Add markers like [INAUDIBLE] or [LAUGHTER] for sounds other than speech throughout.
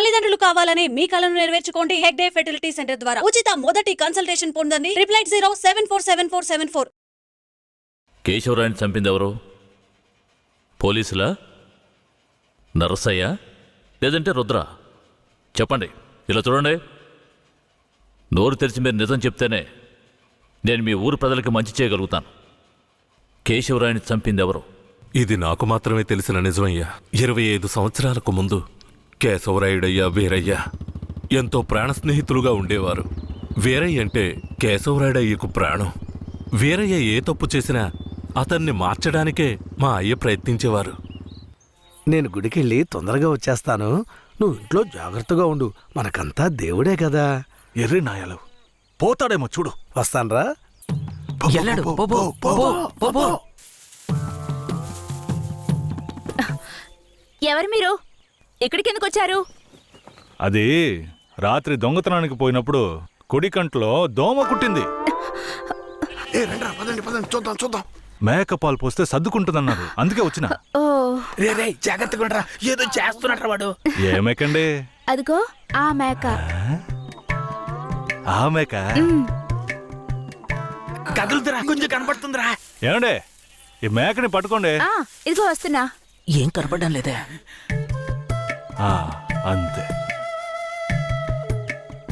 తల్లిదండ్రులు కావాలని మీ కలను నెరవేర్చుకోండి హెగ్డే ఫెర్టిలిటీ సెంటర్ ద్వారా. ఉచిత మొదటి కన్సల్టేషన్ పొందండి. Triple eight zero seven four seven four seven four. కేశవరాయని చంపింది ఎవరు పోలీసులా? నరసయ్య? లేదంటే రుద్ర? చెప్పండి. ఇలా చూడండి. నోరు తెరిచి మీరు నిజం చెప్తేనే నేను మీ ఊరు ప్రజలకి మంచి చేయగలుగుతాను. కేశవరాయని చంపింది ఎవరు ఇది నాకు మాత్రమే తెలిసిన నిజమయ్యా. ఇరవై ఐదు సంవత్సరాలకు ముందు కేశవరాయుడయ్య వీరయ్య. ఎంతో ప్రాణ స్నేహితులుగా ఉండేవారు. వీరయ్య అంటే కేశవరాయుడయ్యకు ప్రాణం. వీరయ్య ఏ తప్పు చేసినా అతన్ని మార్చడానికే మా అయ్య ప్రయత్నించేవారు. నేను గుడికెళ్ళి తొందరగా వచ్చేస్తాను. నువ్వు ఇంట్లో జాగ్రత్తగా ఉండు. మనకంతా దేవుడే కదా. ఎర్రి నాయాలు. పోతాడేమో చూడు. వస్తాన్రా. ఎల్లాడు పో, పో, పో, పో, పో. ఎవరు మీరు? ఇక్కడికి ఎందుకు వచ్చారు అది రాత్రి దొంగతనానికి పోయినప్పుడు కుడి కంట్లో దోమ కుట్టింది. ఏ రండిరా పదండి పదండి చూద్దాం చూద్దాం. మేకపాలు పోస్తే సర్దుకుంటుందన్నారు. అందుకే వచ్చిన. ఓ. రే రే జాగ్రత్తగా ఉండరా. ఏదో చేస్తున్నట్రా వాడు. ఏమేకండి అదిగో ఆ మేక. ఆ? మేక? కదులుతురా కొంచెం కనపడుతుందిరా. ఏమండే? ఈ మేకని పట్టుకోండి. ఆ ఇదిగో వస్తున్నా. ఏం కనపడడం లేదే. ఆ, అంతే.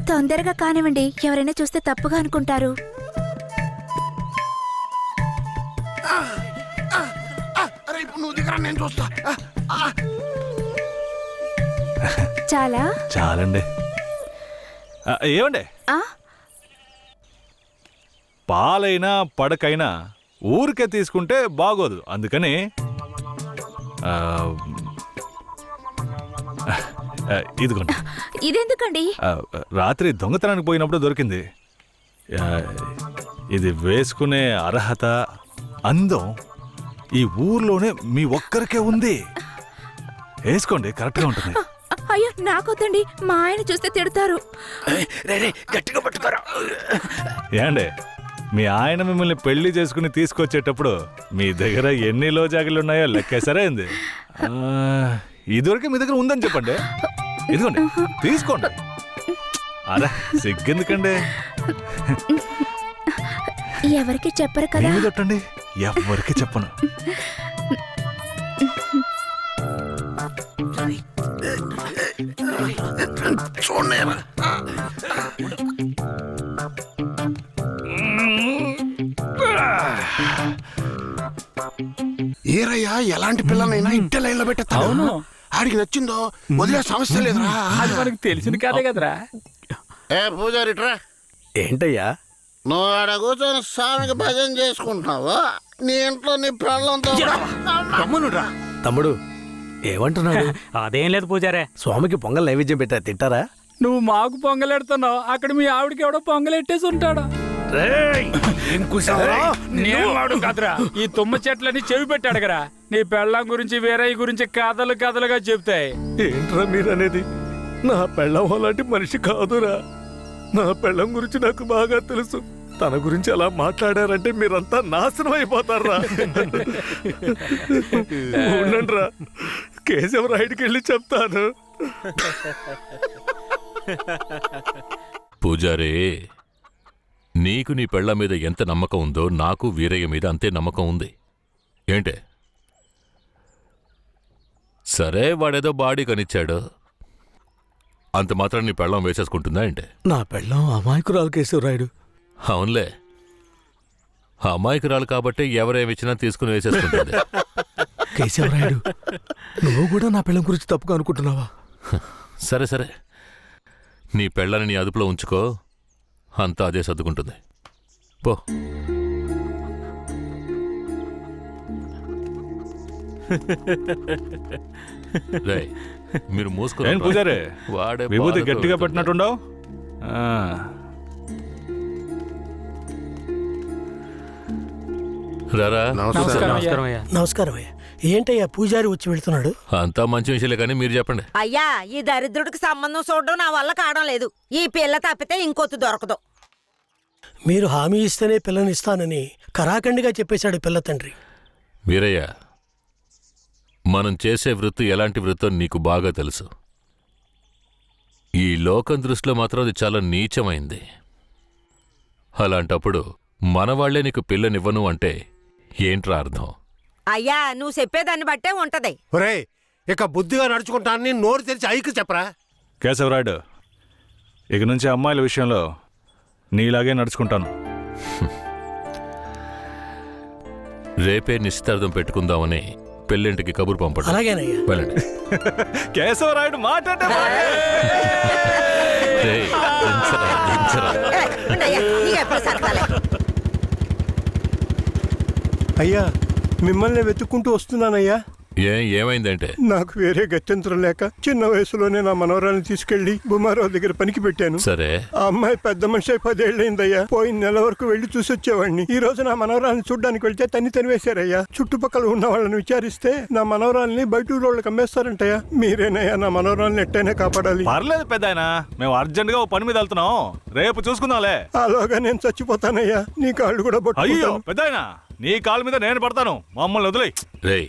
తొందరగా కానివ్వండి ఎవరైనా చూస్తే తప్పుగా అనుకుంటారు. అరే ఇప్పుడు నువ్వు దిగరా నేను చూస్తా. ఆ, ఆ. చాలా? చాలండి. ఆ, ఏమండే? ఆ? పాలైనా పడకైనా ఊరికే తీసుకుంటే బాగోదు. అందుకని ఆ, ఇదిగోండి. ఇదెందుకండి? రాత్రి దొంగతనానికి పోయినప్పుడు దొరికింది. ఇది వేసుకునే అర్హత అందం ఈ ఊర్లోనే మీ ఒక్కరికే ఉంది. వేసుకోండి కరెక్ట్గా ఉంటుంది. అయ్యో నాకొద్దండి. మా ఆయన చూస్తే తిడతారు. గట్టిగా పట్టుకోరా. ఏండే మీ ఆయన మిమ్మల్ని పెళ్ళి చేసుకుని తీసుకొచ్చేటప్పుడు మీ దగ్గర ఎన్ని లోజాగులు ఉన్నాయో లెక్కేసరే ఆ, ఇదివరకే మీ దగ్గర ఉందని చెప్పండి. ఇదిగోండి తీసుకోండి. అరే సిగ్గెందుకండి? ఎవరికి చెప్పరు కదా? తొట్టండి ఎవ్వరికి చెప్పను? ఏరయ్యా ఎలాంటి పిల్లనైనా ఇంటి లైన్లో పెట్టేస్తాను ఆడికి నచ్చిందో వదిలే సమస్య లేదురా. అది మనకు తెలిసిన కదే కదరా. ఏ పూజారిట్రా ఏంటయ్యా? నువ్వు ఆడ కూర్చొని స్వామికి భజన చేసుకుంటున్నావు? నీ ఇంట్లో నీ పిల్లలతో గమ్మునురా తమ్ముడు ఏమంటున్నాడు? [LAUGHS] అదేం లేదు పూజారే. స్వామికి పొంగల్ నైవేద్యం పెట్టా తింటారా? నువ్వు మాకు పొంగలెడుతున్నావు అక్కడ మీ ఆవిడకి ఎవడో పొంగలెట్టేసి ఉంటాడు? నేను వాడు కదరా. ఈ తుమ్మ చెట్లని చెవి పెట్టాడు కదా. నీ పెళ్ళం గురించి వేరే గురించి కథలు కథలుగా చెప్తాయి ఏంట్రా మీరనేది? నా పెళ్ళం అలాంటి మనిషి కాదురా. నా పెళ్ళం గురించి నాకు బాగా తెలుసు. తన గురించి అలా మాట్లాడారంటే మీరంతా నాశనం అయిపోతారా? ఉండండిరా. కేశవరాయుడికి వెళ్ళి చెప్తాను. పూజారే నీకు నీ పెళ్ళ మీద ఎంత నమ్మకం ఉందో నాకు వీరయ్య మీద అంతే నమ్మకం ఉంది. ఏంటే? సరే వాడేదో బాడీ కనిచ్చాడు. అంత మాత్రం నీ పెళ్ళం వేసేసుకుంటుందా ఏంటే? నా పెళ్ళం అమాయకురాలు కేశవరాయుడు. అవునులే. అమాయకురాలు కాబట్టి ఎవరేమిచ్చినా తీసుకుని వేసేసుకుంటుంది. [LAUGHS] కేశవరాయుడు నువ్వు కూడా నా పెళ్ళం గురించి తప్పుగా అనుకుంటున్నావా? [LAUGHS] సరే సరే. నీ పెళ్ళని నీ అదుపులో ఉంచుకో. అంతా అదే సర్దుకుంటుంది. పో. మీరు మూసుకుని పూజారే? వాడే విభూతి గట్టిగా. పెట్టినట్టుండవు? ఆ, రారా? నమస్కారం అయ్యా. నమస్కారం అయ్యా. ఏంటయ్యా పూజారి వచ్చి వెళ్తున్నాడు? అంతా మంచి విషయాలే కానీ మీరు చెప్పండి. అయ్యా ఈ దరిద్రుడికి సంబంధం చూడడం నా వల్ల కావడం లేదు. ఈ పిల్ల తప్పితే ఇంకొత్తు దొరకదు. మీరు హామీ ఇస్తేనే పిల్లని ఇస్తానని కరాఖండిగా చెప్పేశాడు పిల్ల తండ్రి. వీరయ్య మనం చేసే వృత్తి ఎలాంటి వృత్తో నీకు బాగా తెలుసు. ఈ లోకం దృష్టిలో మాత్రం అది చాలా నీచమైంది. అలాంటప్పుడు మనవాళ్ళే నీకు పిల్లనివ్వను అంటే ఏంట్రా అర్థం? అయ్యా నువ్వు చెప్పేదాన్ని బట్టే ఉంటది. ఒరే ఇక బుద్ధిగా నడుచుకుంటానని నోరు తెరిచి ఐకి చెప్పరా? కేశవరాయుడు ఇక నుంచి అమ్మాయిల విషయంలో నీలాగే నడుచుకుంటాను. రేపే నిశ్చితార్థం పెట్టుకుందామని పెళ్ళింటికి కబురు పంపడం. అలాగేనయ్యా. వెళ్ళండి. కేశవరాయుడు మాట్లాడే రేయ్, దించరా, దించరా. అయ్యా మిమ్మల్ని వెతుక్కుంటూ వస్తున్నానయ్యా. ఏం ఏమైందంటే? నాకు వేరే గత్యంతరం లేక చిన్న వయసులోనే నా మనవరాలను తీసుకెళ్ళి బుమారావు దగ్గర పనికి పెట్టాను. సరే. ఆ అమ్మాయి పెద్ద మనిషి అయి పదేళ్ళైందయ్యా. పోయిన నెల వరకు వెళ్ళి చూసొచ్చేవాడిని ఈ రోజు నా మనవరాలను చూడ్డానికి వెళ్తే తన్ని తనివేశారయ్యా చుట్టుపక్కల ఉన్న వాళ్ళని విచారిస్తే నా మనవరాల్ని బయట ఊరోళ్ళకి అమ్మేస్తారంటయ్యా. మీరేనయ్యా నా మనవరాల్ని ఎట్టయినా కాపాడాలి. పర్లేదు పెద్ద మేము అర్జెంట్గా ఓ పని మీద వెళ్తున్నాం. రేపు చూసుకుందాంలే. అలాగా నేను చచ్చిపోతానయ్యా. నీ కాళ్ళు కూడా అయ్యో పెద్ద నీ కాలు మీద నేను పడతాను. మమ్మల్ని వదిలే రేయ్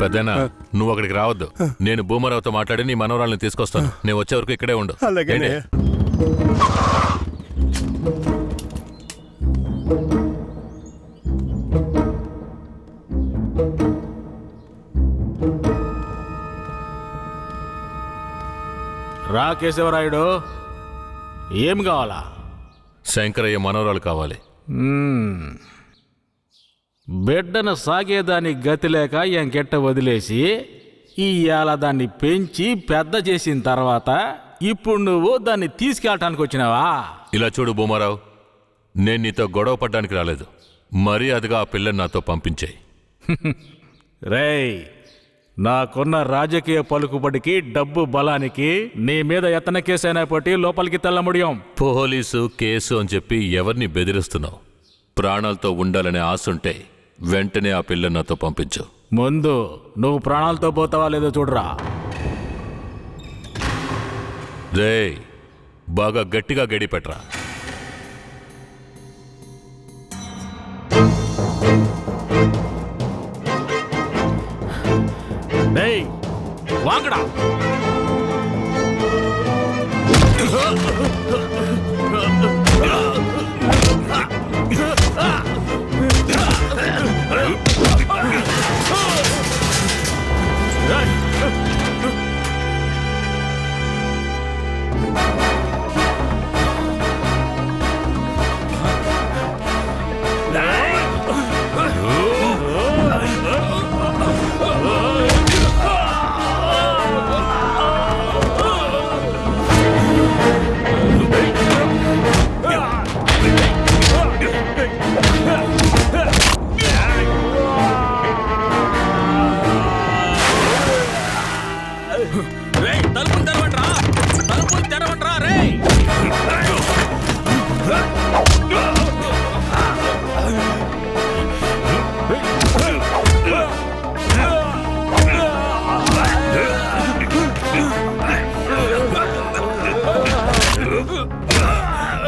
పెద్దనా నువ్వు అక్కడికి రావద్దు. నేను భూమరావుతో మాట్లాడి నీ మనవరాల్ని తీసుకొస్తాను. నేను వచ్చే వరకు ఇక్కడే ఉండు? రా కేశవరాయుడు. ఏం కావాలా? శంకరయ్య మనవరాలు కావాలి. బిడ్డను సాగేదానికి గతి లేక ఎంకెట్ట వదిలేసి ఇవాళ దాన్ని పెంచి పెద్ద చేసిన తర్వాత ఇప్పుడు నువ్వు దాన్ని తీసుకెళ్ళటానికి వచ్చినావా? ఇలా చూడు భూమారావు నేను నీతో గొడవ పడ్డానికి రాలేదు. మర్యాదగా ఆ పిల్లని నాతో పంపించేయి. [LAUGHS] రేయ్ నాకున్న రాజకీయ పలుకుబడికి డబ్బు బలానికి నీ మీద ఎత్తన కేసైనా పట్టి లోపలికి తెల్ల ముడియం పోలీసు కేసు అని చెప్పి ఎవరిని బెదిరిస్తున్నావు? ప్రాణాలతో ఉండాలనే ఆశుంటే వెంటనే ఆ పిల్లని నాతో పంపించు. ముందు నువ్వు ప్రాణాలతో పోతావా లేదో చూడరా. రేయ్ బాగా గట్టిగా గడి పెట్టరా. డేయ్ వాంగడా. Uh -huh.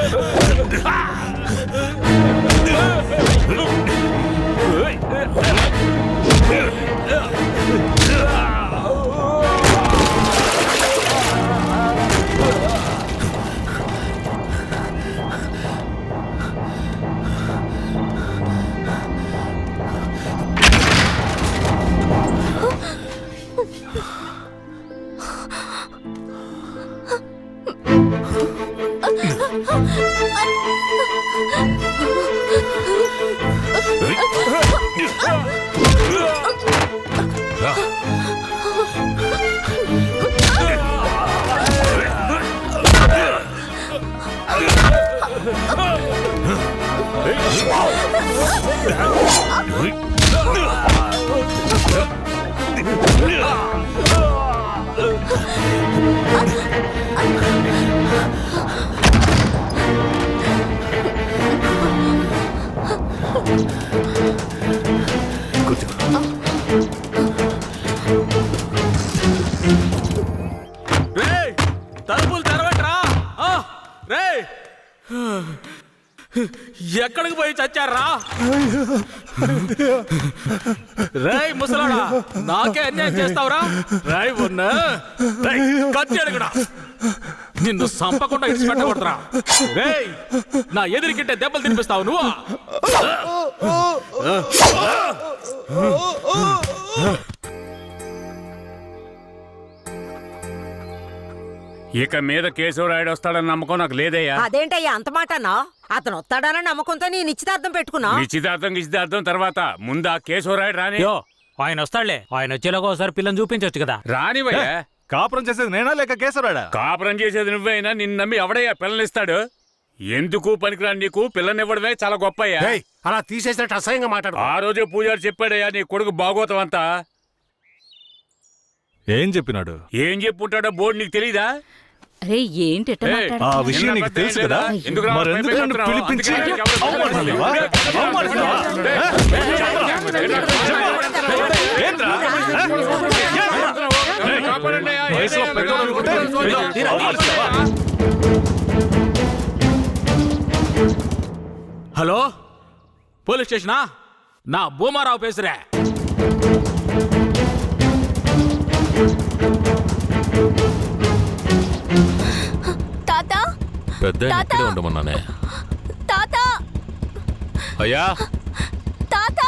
Ugh! ఆ రేయ్ ముసలాడా నాకే అన్యాయం చేస్తావురా? రాయ్ ఉన్న. నిన్ను సంపకుండా ఇచ్చి పెట్టకూడదురా రేయ్ నా ఎదురికింటే దెబ్బలు తినిపిస్తావు నువ్వు. ఇక మీద కేశవరాయుడు వస్తాడని నమ్మకం నాకు లేదయ్యా. అదేంటయ్యా అంత మాట అన్నావ్? అతను వస్తాడన్న నమ్మకంతో నీ నిశ్చితార్థం పెట్టుకున్నా. నిశ్చితార్థం నిశ్చితార్థం తర్వాత ముందు ఆ కేశవరాయుడు రాని. ఆయన వస్తాడులే ఆయన వచ్చేలాగా ఒకసారి పిల్లని చూపించవచ్చు కదా. రానివయ్యా. కాపురం చేసేది నేనా లేక కేశవరాడా కాపురం చేసేది నువ్వైనా నిన్ను నమ్మి ఎవడయ్యా పిల్లనిస్తాడు? ఎందుకు పనికిరాని నీకు? పిల్లనివ్వడమే చాలా గొప్ప అయ్యా ఏయ్, అలా తీసేసినట్టు అసహ్యంగా మాట్లాడు. ఆ రోజే పూజారి చెప్పాడయ్యా నీ కొడుకు బాగోతం అంతా. ఏం చెప్పినాడు? ఏం చెప్పుంటాడో బోర్డు నీకు తెలీదా? అరే ఏంటి ఆ విషయం నీకు తెలుసు కదా లేదా? ఎందుకు రా? మరి భయం ఎందుకు నన్ను? పిలిపించి అవమానిస్తావా? అవమానిస్తావా? ఏంట్రా? వయసులో అనుకుంటే? ఇలా అవమానిస్తావా? హలో పోలీస్ స్టేషనా నా భూమారావు పేసురే పెద్ద ఇక్కడే ఉండమన్నానే. తాత! అయ్యా! తాత!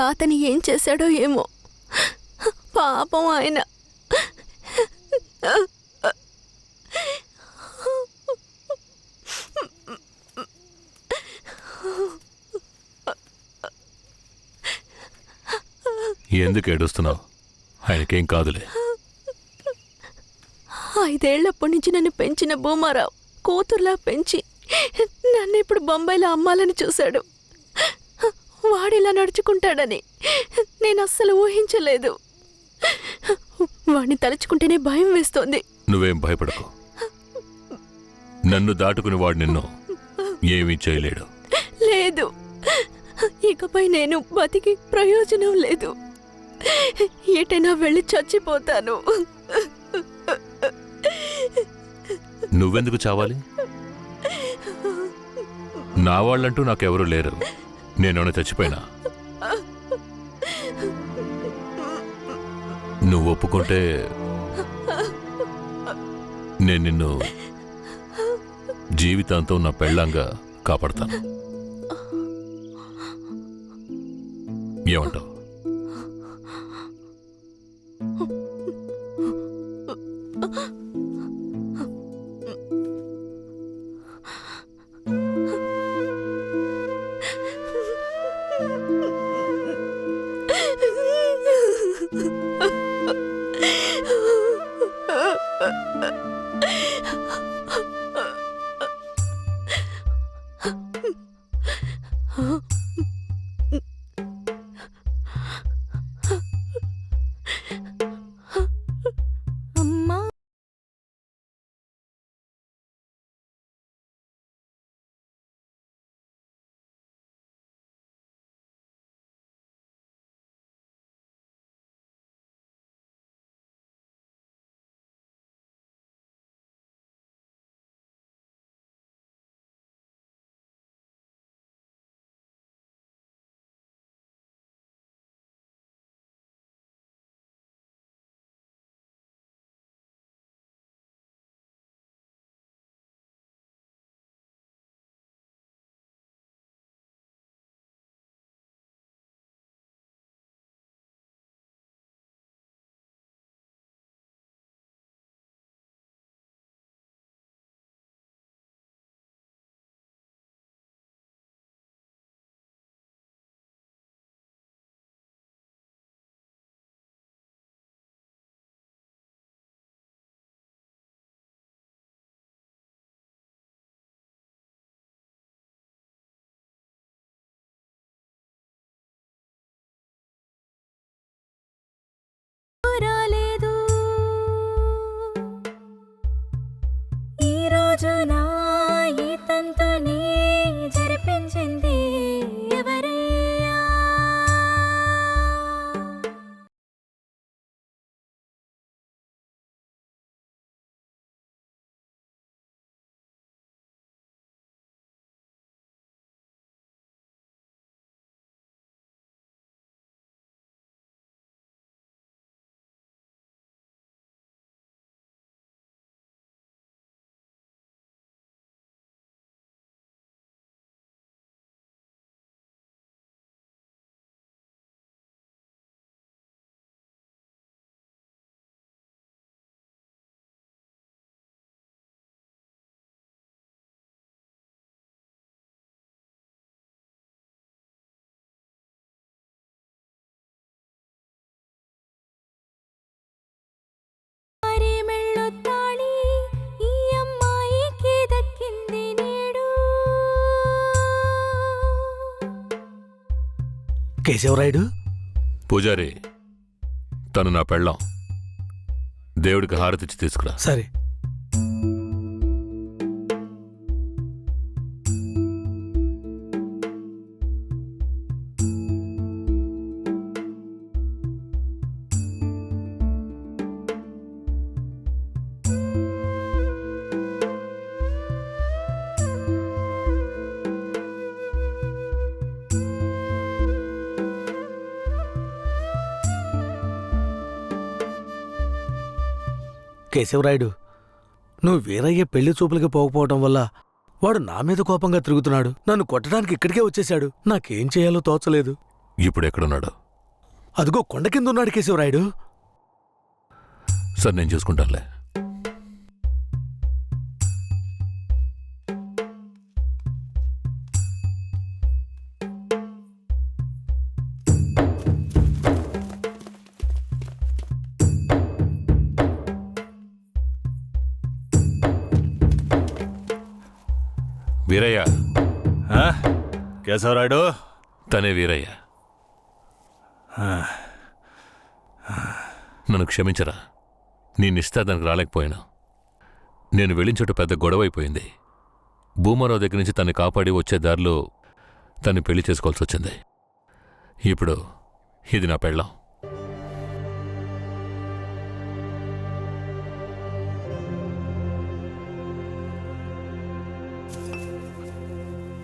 తాతని ఏం చేశాడో ఏమో. పాపం ఆయన. ఎందుకు ఏడుస్తున్నావు? ఆయనకేం కాదులే. ఐదేళ్ళప్పటి నుంచి నన్ను పెంచిన భూమారావు కూతుర్లా పెంచి నన్ను ఇప్పుడు బొంబాయిలో అమ్మాలని చూశాడు. వాడిలా నడుచుకుంటాడని. నేను అస్సలు ఊహించలేదు. వాడిని తలుచుకుంటేనే భయం వేస్తోంది. నువ్వేం భయపడకు. నన్ను దాటుకుని వాడు నిన్ను ఏమీ చేయలేడు. లేదు. ఇకపై నేను బతికి ప్రయోజనం లేదు. ఎటైనా వెళ్ళి చచ్చిపోతాను. నువ్వెందుకు చావాలి? నా వాళ్ళంటూ నాకెవరూ లేరు. నేను చచ్చిపోయినా? నువ్వు ఒప్పుకుంటే నేను నిన్ను జీవితాంతం నా పెళ్ళంగా కాపాడతాను. ఏమంటావు? ఈ రోజు కేశవరాయుడు పూజారి తను నా పెళ్ళాం. దేవుడికి హారతిచ్చి తీసుకురా. సరే. కేశవరాయుడు నువ్వు వీరయ్య పెళ్ళి చూపులకి పోకపోవటం వల్ల వాడు నా మీద కోపంగా తిరుగుతున్నాడు. నన్ను కొట్టడానికి ఇక్కడికే వచ్చేశాడు. నాకేం చేయాలో తోచలేదు. ఇప్పుడు ఎక్కడున్నాడు? అదిగో కొండ కింద ఉన్నాడు కేశవరాయుడు. సరే నేను చూసుకుంటానులే. వీరయ్య. ఆ? కేశవరాయుడు? తనే వీరయ్య. నన్ను క్షమించరా. నీ నిస్తాదానికి రాలేకపోయాను. నేను వెళ్ళిన చోట పెద్ద గొడవ అయిపోయింది. భూమారావు దగ్గర నుంచి తన్ని కాపాడి వచ్చే దారిలో తన్ని పెళ్ళి చేసుకోవాల్సి వచ్చింది. ఇప్పుడు ఇది నా పెళ్ళం.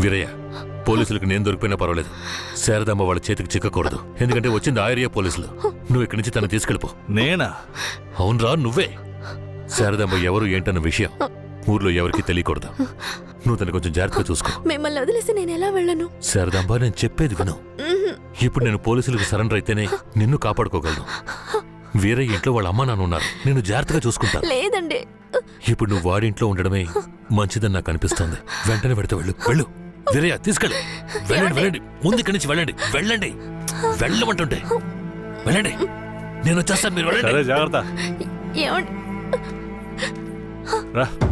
వీరయ్య పోలీసులకు నేను దొరికిపోయినా పర్వాలేదు. శారదమ్మ వాళ్ళ చేతికి చిక్కకూడదు. ఎందుకంటే వచ్చింది ఆ ఏరియా పోలీసులు. నువ్వు ఇక్కడి నుంచి తను తీసుకెళ్ళిపో. నేనా? అవునరా నువ్వే. శారదమ్మ ఎవరు ఏంటన్న విషయం ఊర్లో ఎవరికీ తెలియకూడదు. నువ్వు తను కొంచెం జాగ్రత్తగా చూసుకో. మిమ్మల్ని వదిలేసి నేను ఎలా వెళ్ళను? శారదాంబా నేను చెప్పేది విను. ఇప్పుడు నేను పోలీసులకు సరెండర్ అయితేనే నిన్ను కాపాడుకోగలను. వేరే ఇంట్లో వాళ్ళ అమ్మ నాన్న ఉన్నారు. నేను జాగ్రత్తగా చూసుకుంటా. లేదండి. ఇప్పుడు నువ్వు వాడింట్లో ఉండడమే మంచిదని నాకు అనిపిస్తోంది. వెంటనే పెడితే వెళ్ళు. వెళ్ళు. వీరయ్య తీసుకెళ్ళు. వెళ్ళండి వెళ్ళండి. ముందు ఇక్కడి నుంచి వెళ్ళండి. వెళ్ళండి. వెళ్ళమంటుంటే. వెళ్ళండి. నేను వచ్చేస్తాను మీరు సరే వెళ్ళండి జాగ్రత్త. ఏమండి? రా.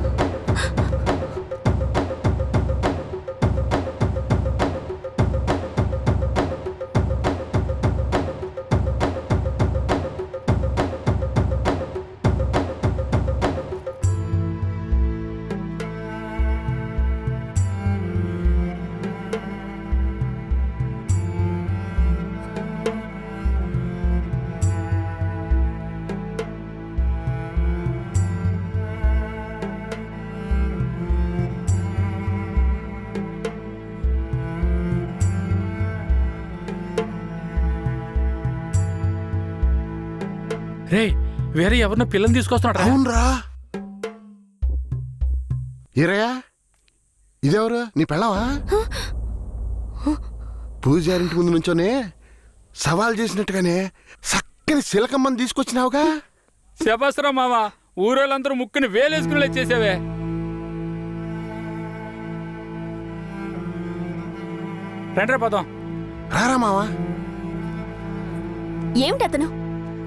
రే వేరే ఎవరినో పిల్లని తీసుకొస్తున్నాడు అవునరా. ఈరయ్యా ఇదెవరు? నీ పెళ్ళవా? పూజారింటి ముందు నుంచోనే సవాల్ చేసినట్టుగానే చక్కని శిలకమ్మని తీసుకొచ్చినావుగా. శబాస్రా మామ ఊరోళ్ళందరూ ముక్కుని వేలేసుకుని వచ్చేసావే రండి పదం. రారా మావా? ఏమిటి అతను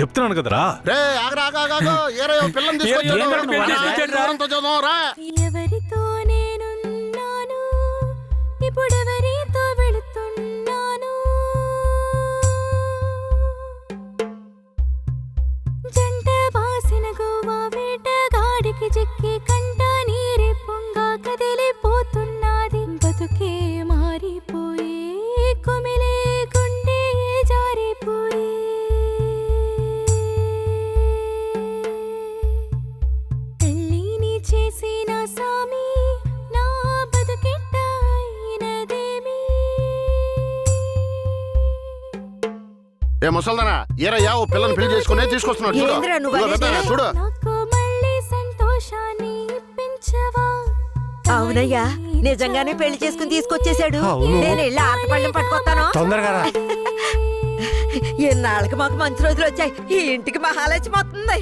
చెప్తున్నాను కదరా. రే ఆగరా ఆగా ఆగా ఏరయ్య పిల్లని తీసుకొచ్చాడు. రా? ఎవరితో వెళుతున్నాను? జంట బాసిన గోవా వేటగాడికి చిక్కి కంట ముసల్దానా? ఏరయ్యా ఓ పిల్లని పెళ్ళి చేసుకునే తీసుకొస్తున్నాడు చూడు. ఏందిరా నువ్వు ఇదిగో అనేది? పెద్దయ్య, చూడు. నాకు మళ్ళీ సంతోషాన్ని ఇప్పించవా? అవునయ్యా నిజంగానే పెళ్ళి చేసుకుని తీసుకొచ్చేసాడు నేను వెళ్ళి ఆటపళ్ళం పట్టుకొస్తాను. తొందరగా రా. ఎన్నాళ్ళకి మాకు మంచి రోజులు వచ్చాయి. ఈ ఇంటికి మహాలక్ష్మి వస్తుంది.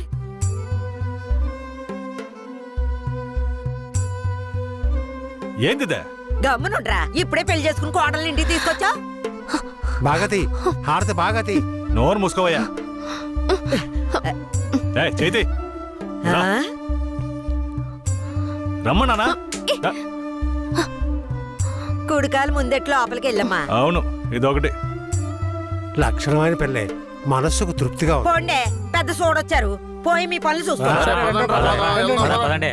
ఏందిదే గమ్మునుండ్రా. ఇప్పుడే పెళ్ళి చేసుకుని కోడలు ఇంటికి తీసుకొచ్చా? బాగతి హారతి బాగతి నోరు మూసుకోవయ్యా. చేతి. రమ్మన్నానా. కుడికాలు ముందెట్లు లోపలికి వెళ్ళమ్మా. అవును ఇదొకటి. లక్షణమైన పెళ్ళే. మనస్సుకు తృప్తిగా ఉంది. పోండే పెద్ద చూడొచ్చారు పోయి మీ పనులు చూసుకోండి